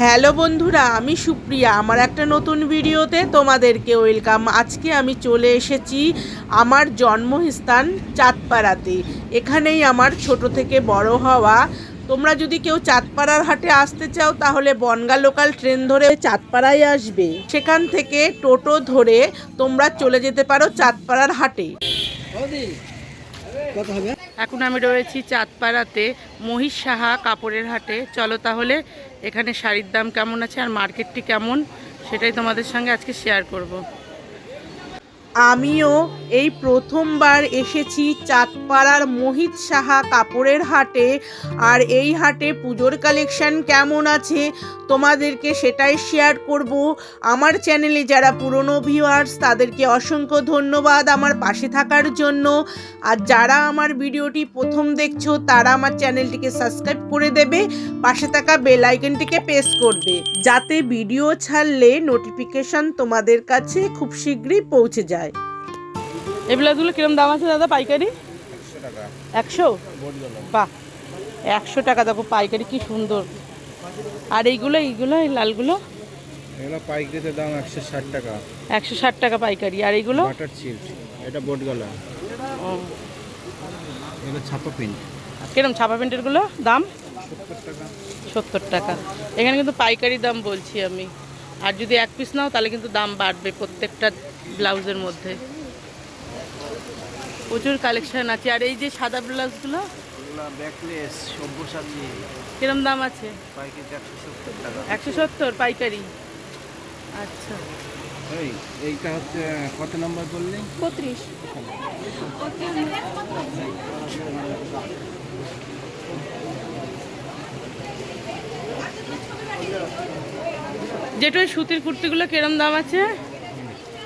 Hello বন্ধুরা, আমি সুপ্রিয়া। আমার একটা নতুন ভিডিওতে তোমাদেরকে ওয়েলকাম। আজকে আমি চলে এসেছি আমার জন্মস্থান চাঁদপাড়াতে। এখানেই আমার ছোট থেকে বড় হওয়া। তোমরা যদি কেউ চাঁদপাড়ার হাটে আসতে চাও, তাহলে বনগা লোকাল ট্রেন ধরে চাঁদপাড়ায় আসবে। সেখান থেকে টোটো ধরে তোমরা চলে যেতে পারো চাঁদপাড়ার হাটে। এখন আমি রয়েছি চাঁদপাড়াতে মহিষ সাহা কাপড়ের হাটে। চলো তাহলে, এখানে শাড়ির দাম কেমন আছে আর মার্কেটটি কেমন, সেটাই তোমাদের সঙ্গে আজকে শেয়ার করব। আমিও এই প্রথমবার এসেছি চাঁদপাড়ার মোহিত সাহা কাপড়ের হাটে। আর এই হাটে পুজোর কালেকশন কেমন আছে তোমাদেরকে সেটাই শেয়ার করব। আমার চ্যানেলে যারা পুরনো ভিউয়ার্স তাদেরকে অসংখ্য ধন্যবাদ আমার পাশে থাকার জন্য। আর যারা আমার ভিডিওটি প্রথম দেখছ, তারা আমার চ্যানেলটিকে সাবস্ক্রাইব করে দেবে, পাশে থাকা বেল আইকনটিকে প্রেস করবে, যাতে ভিডিও ছাড়লে নোটিফিকেশন তোমাদের কাছে খুব শীঘ্রই পৌঁছে যায়। এই ব্লাউজগুলো কিরম দাম আছে দাদা পাইকারি? একশো বাহ একশো টাকা দেখো পাইকারি কি সুন্দর। আর এইগুলো এইগুলো এই লালগুলো? এগুলো পাইকারিতে দাম একশো ষাট টাকা। একশো ষাট টাকা পাইকারি। আর এইগুলো? বাটার চিপ এটা বোট গলা ও, এগুলো ছাপা প্রিন্ট। কিরম ছাপা প্যান্টেরগুলো দাম? সত্তর টাকা। এখানে কিন্তু পাইকারি দাম বলছি আমি। আর যদি এক পিস নাও তাহলে কিন্তু দাম বাড়বে প্রত্যেকটা ব্লাউজের মধ্যে। প্রচুর কালেকশন আছে। আর এই যে সাদা ব্লাউজগুলো এগুলো ব্যাকলেস সব্যসাচী। কিরম দাম আছে? একশো সত্তর পাইকারি? আচ্ছা। এই এইটা হচ্ছে কত নম্বর বললি? বত্রিশ। যেটা ওই সুতির কুর্তিগুলো কিরম দাম আছে?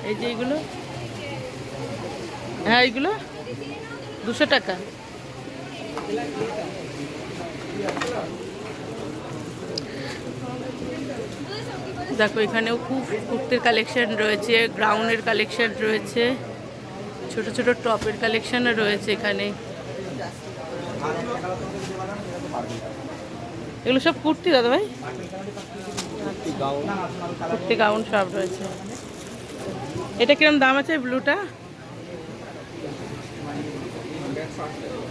এই যে এইগুলো। হ্যাঁ এইগুলো। দুশো টাকা। দেখো, এখানেও খুব কুর্তির কালেকশন রয়েছে গ্রাউন্ডের কালেকশন রয়েছে, ছোট ছোট টপের কালেকশনও রয়েছে এখানে। এগুলো সব কুর্তি দাদা ভাই? কুর্তি গাউন সব রয়েছে। এটা কিরম দাম আছে ব্লুটা?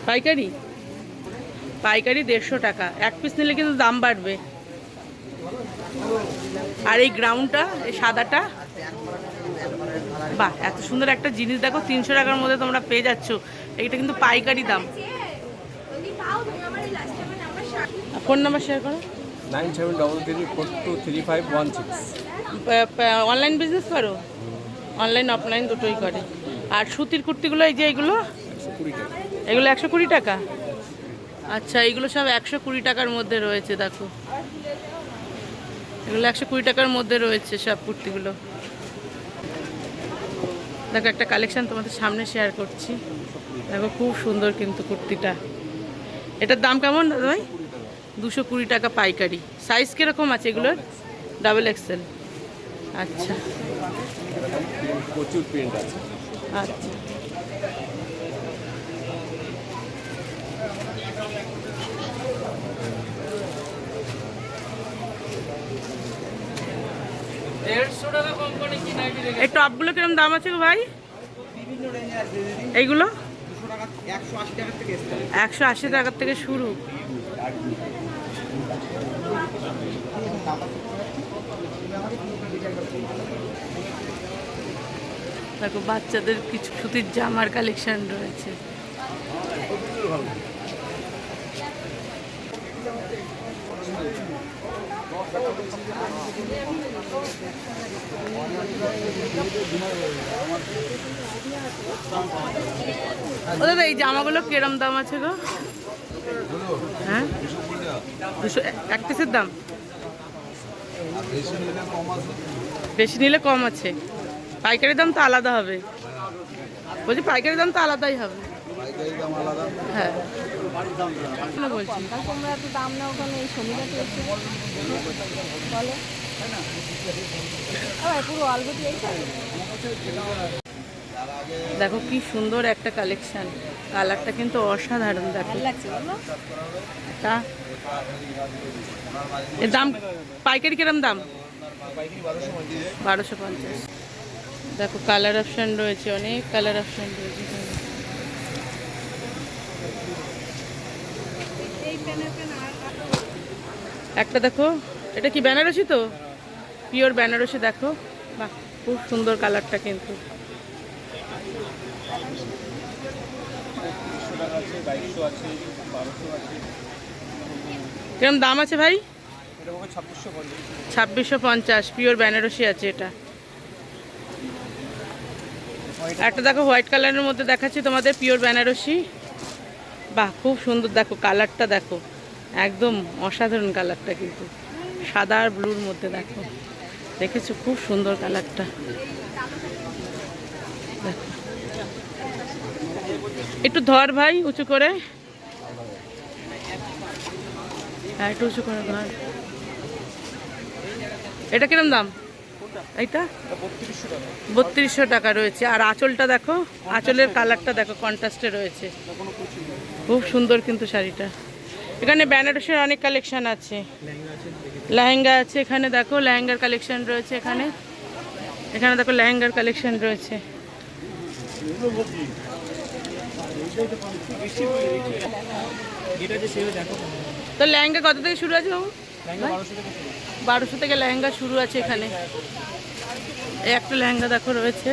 পাইকারি? পাইকারি দেড়শো টাকা। এক পিস নিলে কিন্তু দাম বাড়বে। আর এই গ্রাউন্ডটা এই সাদাটা? বাহ এত সুন্দর একটা জিনিস। দেখো তিনশো টাকার মধ্যে তোমরা পেয়ে যাচ্ছ। এটা কিন্তু পাইকারি দাম। ফোন নাম্বার শেয়ার করো। Nine seven double three four two three five one six. Online business করো? অনলাইন অফলাইন দুটোই করে। আর সুতির কুর্তিগুলো এই যে এগুলো? টাকা এগুলো একশো কুড়ি টাকা। আচ্ছা এগুলো সব একশো কুড়ি টাকার মধ্যে রয়েছে দেখো। এগুলো একশো কুড়ি টাকার মধ্যে রয়েছে সব কুর্তিগুলো। দেখো একটা কালেকশান তোমাদের সামনে শেয়ার করছি। দেখো খুব সুন্দর কিন্তু কুর্তিটা। এটার দাম কেমন ভাই? দুশো কুড়ি টাকা পাইকারি। সাইজ কীরকম আছে এগুলোর? Double XL. আচ্ছা। প্রচুর প্রিন্ট আছে। আচ্ছা। এই টপগুলো কিরম দাম আছে গো ভাই? এইগুলো? একশো আশি টাকার থেকে শুরু। দেখো, বাচ্চাদের কিছু সুতির জামার কালেকশন রয়েছে। ও দাদা এই জামাগুলো কিরম দাম আছে গো? হ্যাঁ? দুশো এক পিসের দাম? বেশি নিলে কম আছে। পাইকারি দাম তো আলাদা হবে। বলছি পাইকারি দাম তো আলাদাই হবে। হ্যাঁ। তোমরা এত দাম নাও কেন? এই শনিবারটা এসে বলো। পুরো অলরেডি দেখো কি সুন্দর একটা কালেকশন কালারটা কিন্তু অসাধারণ দেখো। এটা এর দাম পাইকারি কিরম দাম? বারোশো পঞ্চাশ। দেখো কালার অপশান রয়েছে অনেক কালার অপশান রয়েছে এখানে। একটা দেখো, এটা কি বেনারসি তো? পিওর বেনারসি দেখো। বাহ, খুব সুন্দর কালারটা কিন্তু। কিরম দাম আছে ভাই? ছাব্বিশশো পঞ্চাশ পিওর বেনারসি আছে এটা। একটা দেখো, হোয়াইট কালারের মধ্যে দেখাচ্ছি তোমাদের পিওর বেনারসি। বাহ, খুব সুন্দর। দেখো কালারটা দেখো। একদম অসাধারণ কালারটা কিন্তু। সাদা আর ব্লুর মধ্যে দেখো। দেখেছ? খুব সুন্দর কালারটা দেখো। একটু ধর ভাই, উঁচু করে। হ্যাঁ একটু উঁচু করে ধর। এটা কিরম দাম? এইটা? বত্রিশশো টাকা। রয়েছে। আর আঁচলটা দেখো আঁচলের কালারটা দেখো কন্ট্রাস্টে রয়েছে। খুব সুন্দর কিন্তু শাড়িটা। এখানে বেনারসের অনেক কালেকশন আছে। লেহেঙ্গা আছে এখানে দেখো লেহেঙ্গার কালেকশন রয়েছে এখানে। এখানে দেখো লেহেঙ্গার কালেকশন রয়েছে। তো লেহেঙ্গা কত থেকে শুরু আছে বাবু? বারোশো থেকে লেহেঙ্গা শুরু আছে এখানে। একটা লেহেঙ্গা দেখো রয়েছে।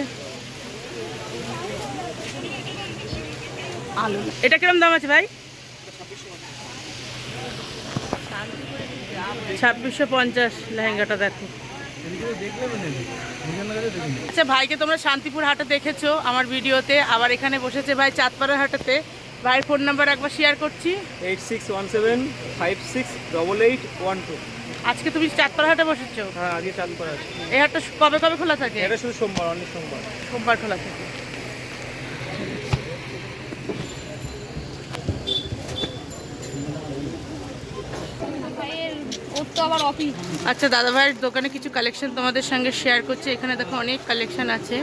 আলু। এটা কিরম দাম আছে ভাই? ছাব্বিশশো পঞ্চাশ লেহেঙ্গাটা দেখো। আচ্ছা ভাইকে তোমরা শান্তিপুর হাটে দেখেছ আমার ভিডিওতে। আবার এখানে বসেছে ভাই চাঁদপাড়ার হাটেতে। ভাইয়ের ফোন নাম্বার একবার শেয়ার করছি। Eight six one seven five six double eight one two আজকে তুমি চাঁদপাড়া হাটে বসেছো? হ্যাঁ আজকে আছে। এই হাটটা কবে কবে খোলা থাকে? এটা শুধু সোমবার অনেক সোমবার। সোমবার খোলা থাকে। ওর তো আবার অফিস আচ্ছা দাদা ভাইয়ের দোকানে কিছু কালেকশন তোমাদের সঙ্গে শেয়ার করছি। এখানে দেখো অনেক কালেকশন আছে।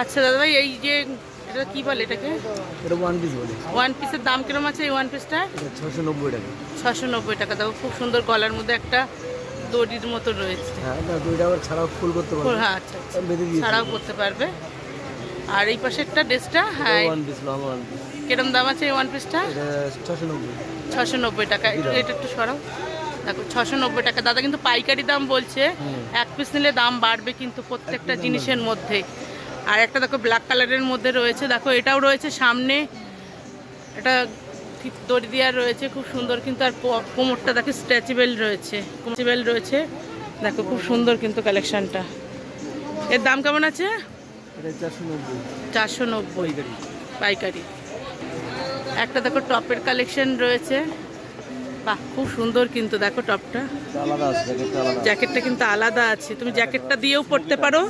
আচ্ছা দাদা ভাই এই যে এটা কি বলে এটাকে? এটা ওয়ান পিস বলে। ওয়ান পিসের দাম কিরম আছে এই ওয়ান পিসটা ছশো নব্বই টাকা। ছশো নব্বই টাকা। দেখো খুব সুন্দর গলার মধ্যে একটা দড়ির মতো রয়েছে। হ্যাঁ দুইটা আবার ছাড়াও ফুল করতে ফুল, হ্যাঁ আচ্ছা আচ্ছা। ছাড়াও করতে পারবে। আর এই পাশে একটা ড্রেসটা হ্যাঁ। One piece long one piece কিরম দাম আছে এই ওয়ান পিসটা ছশো নব্বই ছশো নব্বই টাকা। এটা একটু সরাও। দেখো ছশো নব্বই টাকা। দাদা কিন্তু পাইকারি দাম বলছে। এক পিস নিলে দাম বাড়বে কিন্তু প্রত্যেকটা জিনিসের মধ্যে। আর একটা দেখো ব্ল্যাক কালারের মধ্যে রয়েছে। দেখো এটাও রয়েছে সামনে। এটা দড়ি দেওয়া রয়েছে খুব সুন্দর কিন্তু। আর কোমরটা দেখো স্ট্রেচেবেল রয়েছে। স্ট্রেচেবল রয়েছে। দেখো খুব সুন্দর কিন্তু কালেকশানটা এর দাম কেমন আছে? চারশো নব্বই। পাইকারি। একটা দেখো টপের কালেকশন রয়েছে। বাহ খুব সুন্দর কিন্তু দেখো টপটা। জ্যাকেটটা জ্যাকেটটা কিন্তু আলাদা আছে। তুমি জ্যাকেটটা দিয়েও পরতে পারো।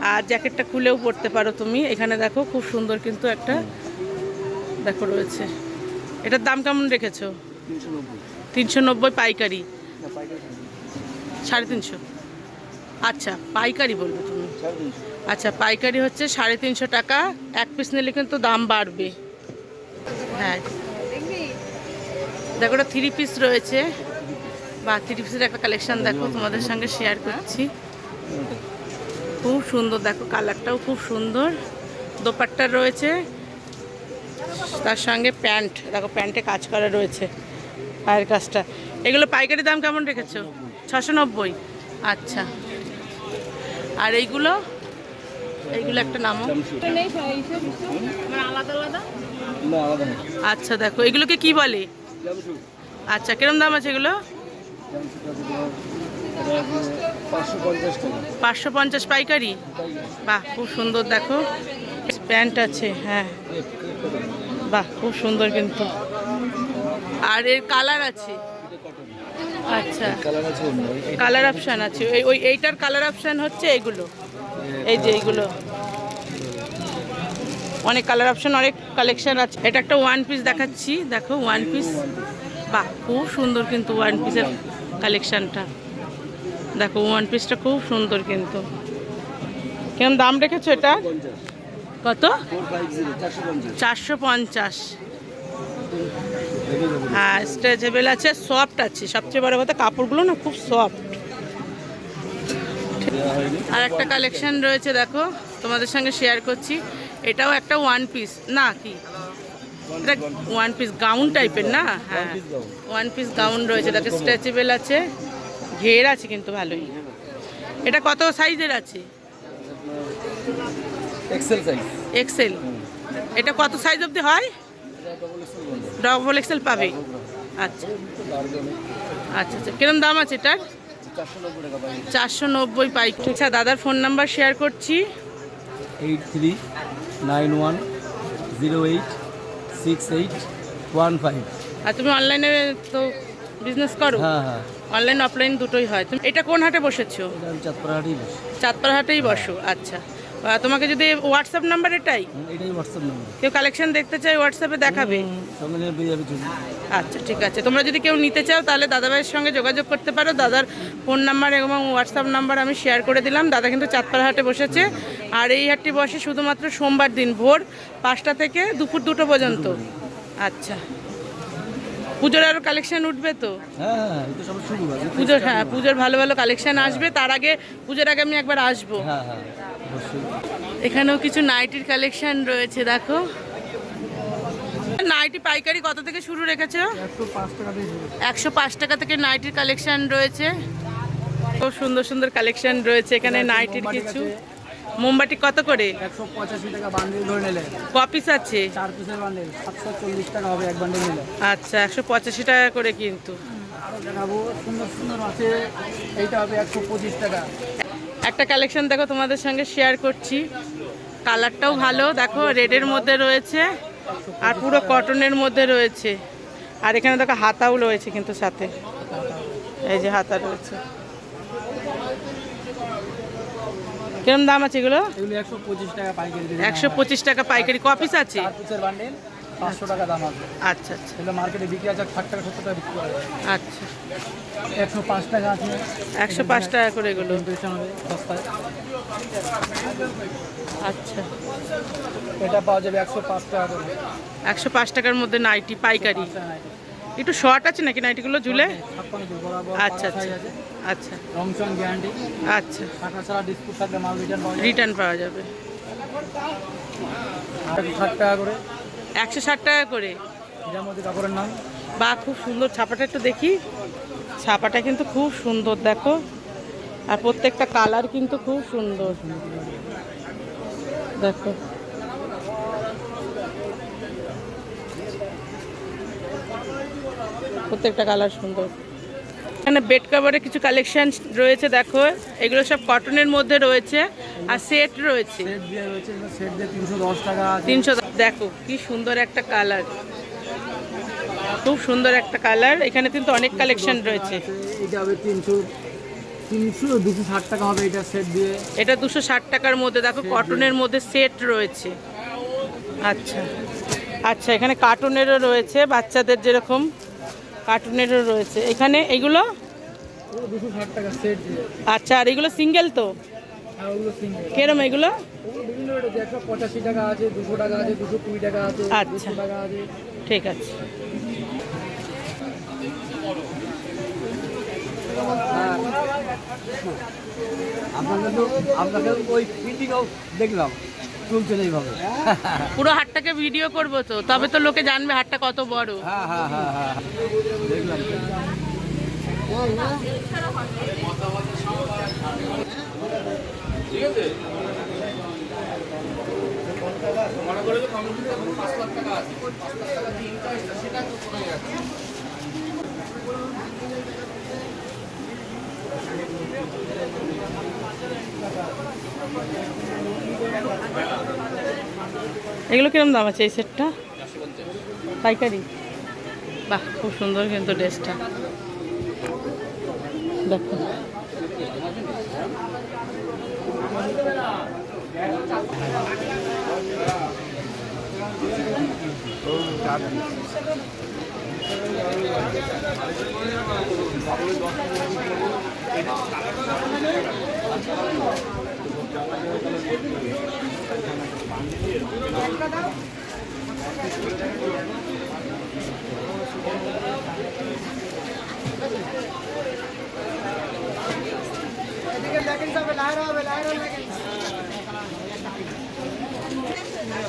আর জ্যাকেটটা খুলেও পরতে পারো তুমি। এখানে দেখো, খুব সুন্দর কিন্তু একটা দেখো রয়েছে। এটার দাম কেমন রেখেছো? তিনশো নব্বই পাইকারি। সাড়ে তিনশো। আচ্ছা পাইকারি বলবে তুমি। আচ্ছা পাইকারি হচ্ছে সাড়ে তিনশো টাকা। এক পিস নিলে কিন্তু দাম বাড়বে। হ্যাঁ। দেখো ওটা থ্রি পিস রয়েছে। বা থ্রি পিসের একটা কালেকশান দেখো, তোমাদের সঙ্গে শেয়ার করছি। খুব সুন্দর, দেখো কালারটাও খুব সুন্দর। দোপাট্টা রয়েছে, তার সঙ্গে প্যান্ট, দেখো প্যান্টে কাজ করা রয়েছে পায়ের কাজটা। এগুলো পাইকারি দাম কেমন রেখেছো? ছশো নব্বই। আচ্ছা। আর এইগুলো? এইগুলো একটা নামও আচ্ছা দেখো। এগুলোকে কি বলে? আচ্ছা কিরম দাম আছে এগুলো? পাঁচশো পঞ্চাশ পাইকারি? বাহ, খুব সুন্দর, দেখো। প্যান্ট আছে হ্যাঁ। বাহ, খুব সুন্দর কিন্তু। আর এর কালার আছে? আচ্ছা। কালার অপশান আছে। ওই ওই, এইটার কালার অপশান হচ্ছে এইগুলো এই যে এইগুলো অনেক কালার অপশান, অনেক কালেকশান আছে। এটা একটা ওয়ান পিস দেখাচ্ছি। দেখো, ওয়ান পিস। বাহ, খুব সুন্দর কিন্তু ওয়ান পিসের কালেকশনটা। দেখো ওয়ান পিসটা খুব সুন্দর কিন্তু। কেমন দাম রেখেছো এটা? কত? চারশো পঞ্চাশ। হ্যাঁ স্ট্রেচেবেল আছে সফট আছে। সবচেয়ে বড় কথা, কাপড়গুলো না খুব সফট আর একটা কালেকশন রয়েছে, দেখো, তোমাদের সঙ্গে শেয়ার করছি। এটাও একটা ওয়ান পিস না, কি? এটা ওয়ান পিস গাউন টাইপের না? হ্যাঁ। ওয়ান পিস গাউন রয়েছে, দেখো স্ট্রেচেবেল আছে। ঘের আছে কিন্তু ভালোই। এটা কত সাইজের আছে? এক্সেল সাইজ এক্সেল এটা কত সাইজ অবধি হয়? ডবল এক্সেল পাবে। আচ্ছা। আচ্ছা আচ্ছা। কিরম দাম আছে এটার? চারশো নব্বই পাই আচ্ছা দাদার ফোন নাম্বার শেয়ার করছি। Eight three nine one zero eight six eight one five আর তুমি অনলাইনে তো বিজনেস করো? হ্যাঁ হ্যাঁ। অনলাইন অফলাইন দুটোই হয়। তুমি এটা কোন হাটে বসেছো? চাঁদপাড়া হাটেই বসো। আচ্ছা। তোমাকে যদি হোয়াটসঅ্যাপ নাম্বার এটাই? কেউ কালেকশন দেখতে চাই হোয়াটসঅ্যাপে দেখাবে? আচ্ছা ঠিক আছে। তোমরা যদি কেউ নিতে চাও তাহলে দাদাভাইয়ের সঙ্গে যোগাযোগ করতে পারো। দাদার ফোন নাম্বার এবং হোয়াটসঅ্যাপ নাম্বার আমি শেয়ার করে দিলাম। দাদা কিন্তু চাঁদপাড়া হাটে বসেছে। আর এই হাটটি বসে শুধুমাত্র সোমবার দিন ভোর পাঁচটা থেকে দুপুর দুটো পর্যন্ত। আচ্ছা। পুজোর আরও কালেকশন উঠবে তো? হ্যাঁ হ্যাঁ আছে পুজোর হ্যাঁ পুজোর ভালো ভালো কালেকশন আসবে তার আগে পুজোর আগে আমি একবার আসব। হ্যাঁ হ্যাঁ এখানেও কিছু নাইটির কালেকশন রয়েছে দেখো। নাইটি পাইকারি কত থেকে শুরু রেখেছো? একশো পাঁচ টাকা থেকে নাইটির কালেকশন রয়েছে। খুব সুন্দর সুন্দর কালেকশন রয়েছে এখানে নাইটির কিছু মোমবাতি কত করে? একশো পঁচাশি টাকা বান্ডিল ধরে নিলে। কপিস আছে। চার পিসের বান্ডিল সাতশো চল্লিশ টাকা হবে এক বান্ডিল নিলে। আচ্ছা একশো পঁচাশি টাকা করে কিন্তু। আরও দেখাবো সুন্দর সুন্দর আছে এইটা হবে একশো পঁচিশ টাকা। একটা কালেকশন দেখো তোমাদের সঙ্গে শেয়ার করছি। কালারটাও ভালো দেখো রেডের মধ্যে রয়েছে আর পুরো কটনের মধ্যে রয়েছে। আর এখানে দেখো হাতাও রয়েছে কিন্তু সাথে। এই যে হাতা রয়েছে। কিরম দাম আছে এগুলো? একশো পঁচিশ টাকা পাইকারি দিয়ে একশো পঁচিশ টাকা পাইকারি। কপিস আছে? পাঁচশো টাকা দাম আছে। আচ্ছা আচ্ছা। এগুলো মার্কেটে বিক্রি আছে ষাট টাকা সত্তর টাকা বিক্রি করে আচ্ছা। একশো পাঁচ টাকা আছে। একশো পাঁচ টাকা করে এগুলো। সস্তায়। আচ্ছা। এটা পাওয়া যাবে একশো পাঁচ টাকা করে। একশো পাঁচ টাকার মধ্যে নাইটি পাইকারি। একটু শর্ট আছে নাকি নাইটিগুলো ঝুলে? আচ্ছা আচ্ছা আচ্ছা। আচ্ছা। রিটার্ন পাওয়া যাবে। একশো ষাট টাকা করে। একশো ষাট টাকা করে? কাপড়ের নাম? বা খুব সুন্দর ছাপাটা একটু দেখি। ছাপাটা কিন্তু খুব সুন্দর দেখো। আর প্রত্যেকটা কালার কিন্তু খুব সুন্দর। দেখো। প্রত্যেকটা কালার সুন্দর। এখানে বেড কাভারের কিছু কালেকশন রয়েছে দেখো। এগুলো সব কটনের মধ্যে রয়েছে আর সেট রয়েছে। তিনশো দেখো কি সুন্দর একটা কালার খুব সুন্দর একটা কালার এখানে কিন্তু অনেক কালেকশন রয়েছে। এটা দুশো ষাট টাকার মধ্যে দেখো কটনের মধ্যে সেট রয়েছে। আচ্ছা। আচ্ছা এখানে কার্টুনেরও রয়েছে বাচ্চাদের যেরকম কার্টুনেরও রয়েছে। এখানে এগুলো? আচ্ছা আর এগুলো সিঙ্গেল তো? কেরম এগুলো? আচ্ছা। ঠিক আছে। আপনাদের তো আপনাদের ওই ফিটিংও দেখলাম। চলছে না এইভাবে। পুরো হাটটাকে ভিডিও করব তো তবে তো লোকে জানবে হাটটা কত বড়। হ্যাঁ হ্যাঁ হ্যাঁ হ্যাঁ। দেখলাম। এগুলো কিরম দাম আছে এই সেটটা? পাইকারি। বাহ, খুব সুন্দর কিন্তু ড্রেসটা। দেখো। Thank you.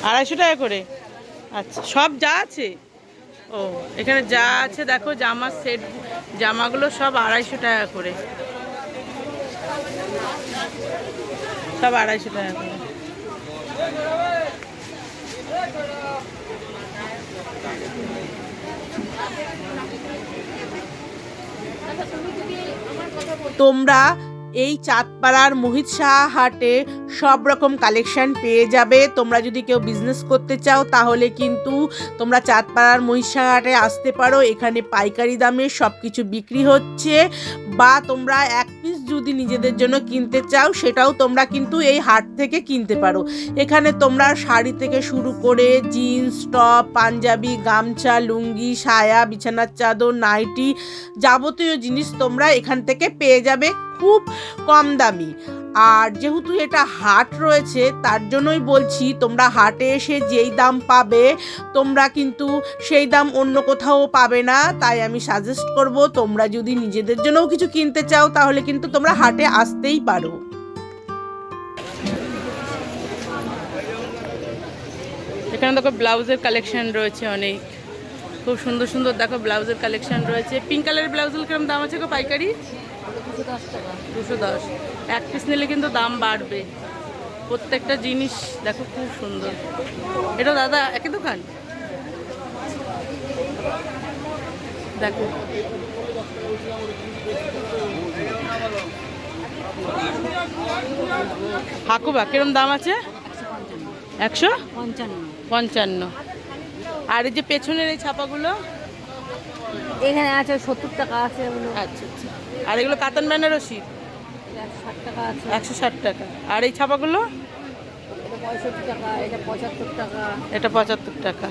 আড়াইশো টাকা করে? আচ্ছা সব যা আছে? ও, এখানে যা আছে, দেখো জামার সেট, জামাগুলো সব আড়াইশো টাকা করে। সব আড়াইশো টাকা করে। তোমরা এই চাঁদপাড়ার মোহিত সাহা হাটে সব রকম কালেকশন পেয়ে যাবে। তোমরা যদি কেউ বিজনেস করতে চাও, তাহলে কিন্তু তোমরা চাঁদপাড়ার মোহিত সাহা হাটে আসতে পারো। এখানে পাইকারি দামে সব কিছু বিক্রি হচ্ছে। বা তোমরা এক পিস যদি নিজেদের জন্য কিনতে চাও, সেটাও তোমরা কিন্তু এই হাট থেকে কিনতে পারো। এখানে তোমরা শাড়ি থেকে শুরু করে জিন্স টপ পাঞ্জাবি, গামছা, লুঙ্গি, সায়া, বিছানার চাদর, নাইটি যাবতীয় জিনিস তোমরা এখান থেকে পেয়ে যাবে খুব কম দামি। আর যেহেতু এটা হাট রয়েছে, তার জন্যই বলছি তোমরা হাটে এসে যেই দাম পাবে, তোমরা কিন্তু সেই দাম অন্য কোথাও পাবে না। তাই আমি সাজেস্ট করব, তোমরা যদি নিজেদের জন্যও কিছু কিনতে চাও, তাহলে কিন্তু তোমরা হাটে আসতেই পারো। এখানে দেখো ব্লাউজের কালেকশন রয়েছে অনেক। খুব সুন্দর সুন্দর দেখো ব্লাউজের কালেকশন রয়েছে। পিঙ্ক কালারের ব্লাউজের কীরকম দাম আছে গো পাইকারি? দুশো দশ টাকা। দুশো দশ। এক পিস নিলে কিন্তু দাম বাড়বে। প্রত্যেকটা জিনিস দেখো খুব সুন্দর। এটা দাদা একই দোকান? দেখো। হাকুবা কিরম দাম আছে? একশো? পঞ্চান্ন। আর এই যে পেছনের এই ছাপাগুলো? এখানে আছে সত্তর টাকা আছে আচ্ছা আচ্ছা। আর এগুলো কাতান বেনারসি? ষাট টাকা আছে। একশো ষাট টাকা। আর এই ছাপাগুলো? পঁয়ষট্টি টাকা এটা পঁচাত্তর টাকা। এটা পঁচাত্তর টাকা।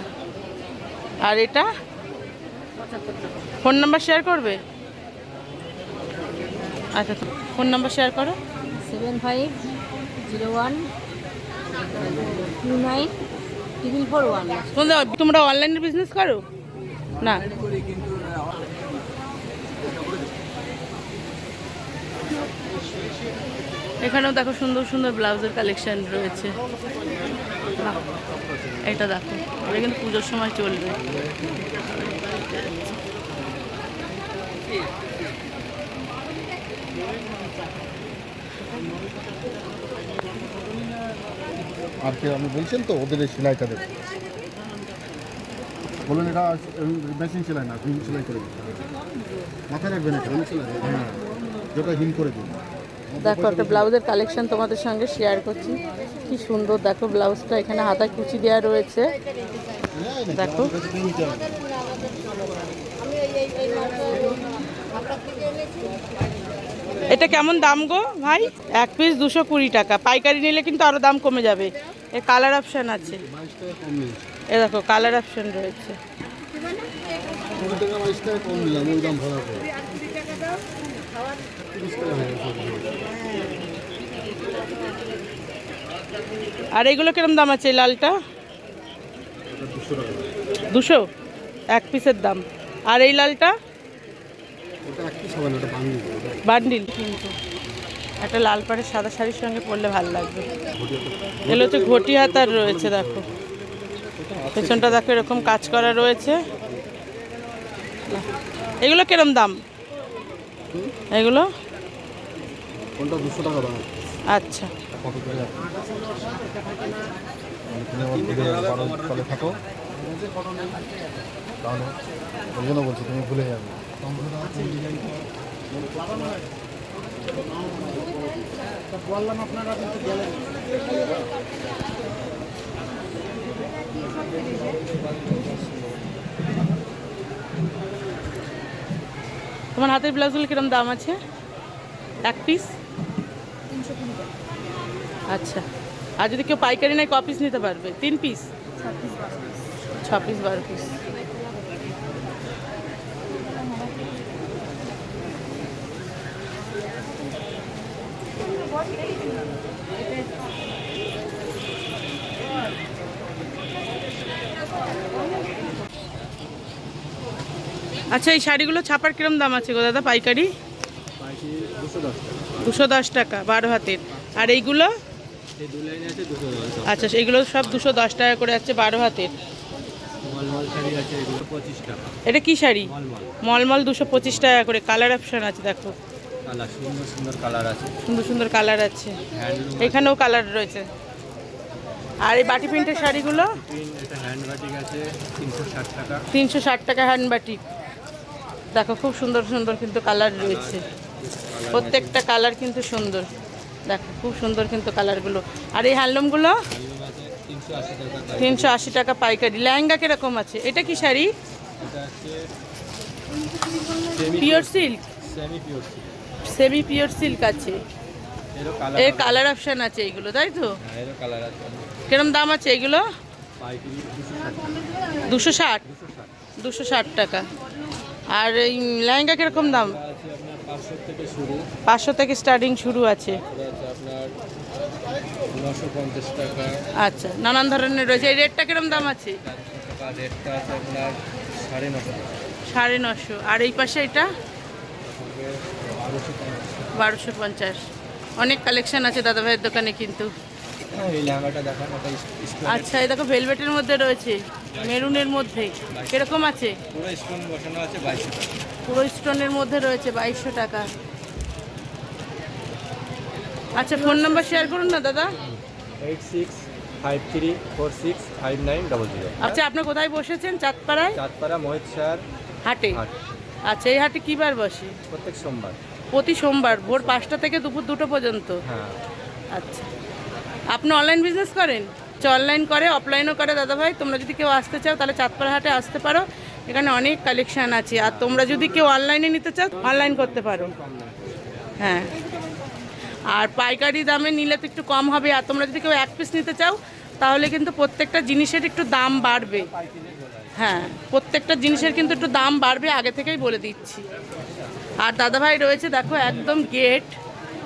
আর এটা? পঁচাত্তর টাকা। ফোন নাম্বার শেয়ার করবে? আচ্ছা ফোন নাম্বার শেয়ার করো। Seven five zero one two nine triple four one. তোমরা অনলাইনে বিজনেস করো? না। এখানেও দেখো সুন্দর সুন্দর ব্লাউজের কালেকশন রয়েছে। এটা দেখো, এটা কিন্তু পুজোর সময় চলবে। আর কে আপনি বলছেন তো, ওদের সেলাইটা দেখ। বলুন এটা মেশিন সেলাই না হিম সেলাই করে। মাথায় রাখবেন এটা হিম সেলাই। হ্যাঁ যেটা হিম করে দিন। দেখো একটা ব্লাউজের কালেকশন তোমাদের সঙ্গে শেয়ার করছি। কি সুন্দর, দেখো ব্লাউজটা এখানে হাতায় কুচি দেওয়া রয়েছে। দেখো। এটা কেমন দাম গো ভাই? এক পিস দুশো কুড়ি টাকা। পাইকারি নিলে কিন্তু আরও দাম কমে যাবে। এ কালার অপশান আছে। এ দেখো কালার অপশান রয়েছে। টাকা দাম আর এগুলো কিরম দাম আছে লালটা? দুশো? এক পিসের দাম। আর এই লালটা? বান্ডিল। কিন্তু একটা লাল পাড়ের সাদা শাড়ির সঙ্গে পরলে ভালো লাগবে। এগুলো হচ্ছে ঘটি হাতার রয়েছে দেখো। পেছনটা দেখো এরকম কাজ করা রয়েছে। এগুলো কিরম দাম? এগুলো? কোনটা দুশো টাকা দাম। আচ্ছা। থাকো। তাহলে ওই জন্য বলছি তুমি ভুলে যাবে। বললাম আপনারা কিন্তু গেলেন তোমার হাতের ব্লাউজগুলো কিরম দাম আছে? এক পিস আচ্ছা। আর যদি কেউ পাইকারি নেয় ক পিস নিতে পারবে? তিন পিস ছ পিস বারো পিস আচ্ছা এই শাড়িগুলো ছাপার কিরম দাম আছে গো দাদা পাইকারি? দুশো দশ টাকা বারো হাতের। আর এইগুলো? আচ্ছা এইগুলো সব দুশো দশ টাকা করে আছে বারো হাতের। এগুলো এটা কি শাড়ি? মলমল দুশো পঁচিশ টাকা করে। কালার অপশন আছে দেখো। সুন্দর সুন্দর কালার আছে। সুন্দর সুন্দর কালার আছে। এখানেও কালার রয়েছে। আর এই বাটি প্রিন্টের শাড়িগুলো? তিনশো ষাট টাকা। হ্যান্ড বাটি দেখো খুব সুন্দর সুন্দর কিন্তু কালার রয়েছে। প্রত্যেকটা কালার কিন্তু সুন্দর। দেখো, খুব সুন্দর কিন্তু কালারগুলো। আর এই হ্যান্ডলুমগুলো? তিনশো আশি টাকা পাইকারি। লেহেঙ্গা কীরকম আছে? এটা কি sari? Pure silk semi pure silk আছে। এর কালার অপশান আছে এইগুলো, তাই তো? কিরম দাম আছে পাইকারি দুশো ষাট। দুশো ষাট টাকা। আর এই লেহেঙ্গা কীরকম দাম? পাঁচশো থেকে স্টার্টিং শুরু আছে। আচ্ছা নানান ধরনের রয়েছে। এই রেটটা কিরম দাম আছে? সাড়ে নশো আর এই পাশে এটা? বারোশো পঞ্চাশ। অনেক কালেকশন আছে দাদা ভাইয়ের দোকানে কিন্তু। আচ্ছা এই দেখো ভেলভেটের মধ্যে রয়েছে। মেরুনের মধ্যে। কীরকম আছে? পুরো স্টোন বসানো আছে বাইশশো টাকা। পুরো স্টোনের মধ্যে রয়েছে বাইশশো টাকা। আচ্ছা ফোন নাম্বার শেয়ার করুন না দাদা। Eight six five three four six five nine double zero. আচ্ছা আপনি কোথায় বসেছেন? চাঁদপাড়ায়? চাঁদপাড়া মোহিত শাহ হাটে। আচ্ছা এই হাটে কী বার বসে? প্রত্যেক সোমবার। প্রতি সোমবার ভোর পাঁচটা থেকে দুপুর দুটো পর্যন্ত? হ্যাঁ। আচ্ছা। আপনি অনলাইন বিজনেস করেন? আচ্ছা অনলাইন করে অফলাইনও করে। দাদা ভাই তোমরা যদি কেউ আসতে চাও, তাহলে চাঁদপাড়া হাটে আসতে পারো। এখানে অনেক কালেকশান আছে। আর তোমরা যদি কেউ অনলাইনে নিতে চাও অনলাইন করতে পারো। হ্যাঁ। আর পাইকারি দামে নিলে তো একটু কম হবে। আর তোমরা যদি কেউ এক পিস নিতে চাও, তাহলে কিন্তু প্রত্যেকটা জিনিসের একটু দাম বাড়বে। হ্যাঁ প্রত্যেকটা জিনিসের কিন্তু একটু দাম বাড়বে, আগে থেকেই বলে দিচ্ছি। আর দাদাভাই রয়েছে, দেখো, একদম গেট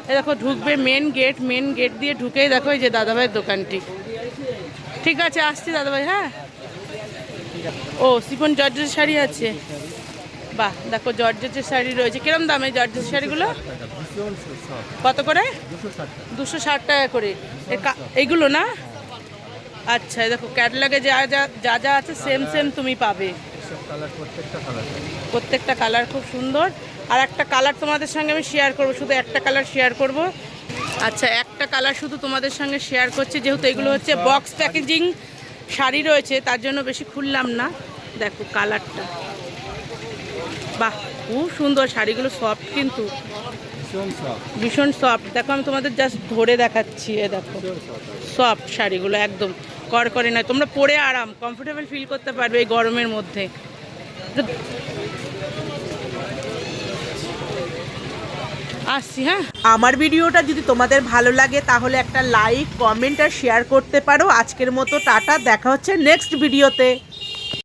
এ দেখো, ঢুকবে মেন গেট মেন গেট দিয়ে ঢুকেই দেখো এই যে দাদাভাইয়ের দোকানটি। ঠিক আছে, আসছি দাদাভাই হ্যাঁ? ও সিফন জর্জের শাড়ি আছে। বাহ, দেখো জর্জের শাড়ি রয়েছে, কিরম দামে জর্জের শাড়িগুলো? কত করে? দুশো ষাট টাকা করে। এইগুলো না? আচ্ছা দেখো, ক্যাটলগে যা যা যা যা আছে, সেম সেম তুমি পাবে। প্রত্যেকটা কালার খুব সুন্দর। আর একটা কালার তোমাদের সঙ্গে আমি শেয়ার করব, শুধু একটা কালার শেয়ার করব। আচ্ছা একটা কালার শুধু তোমাদের সঙ্গে শেয়ার করছি যেহেতু এগুলো হচ্ছে বক্স প্যাকেজিং শাড়ি রয়েছে তার জন্য বেশি খুললাম না। দেখো কালারটা বাহ খুব সুন্দর শাড়িগুলো সফট কিন্তু। ভীষণ সফট দেখো আমি তোমাদের জাস্ট ধরে দেখাচ্ছি এ দেখো। সফট শাড়িগুলো একদম। কর করে নয় তোমরা পরে আরাম কমফোর্টেবল ফিল করতে পারবে এই গরমের মধ্যে। আসছি হ্যাঁ। আমার ভিডিওটা যদি তোমাদের ভালো লাগে, তাহলে একটা লাইক কমেন্ট আর শেয়ার করতে পারো। আজকের মতো টাটা, দেখা হচ্ছে নেক্সট ভিডিওতে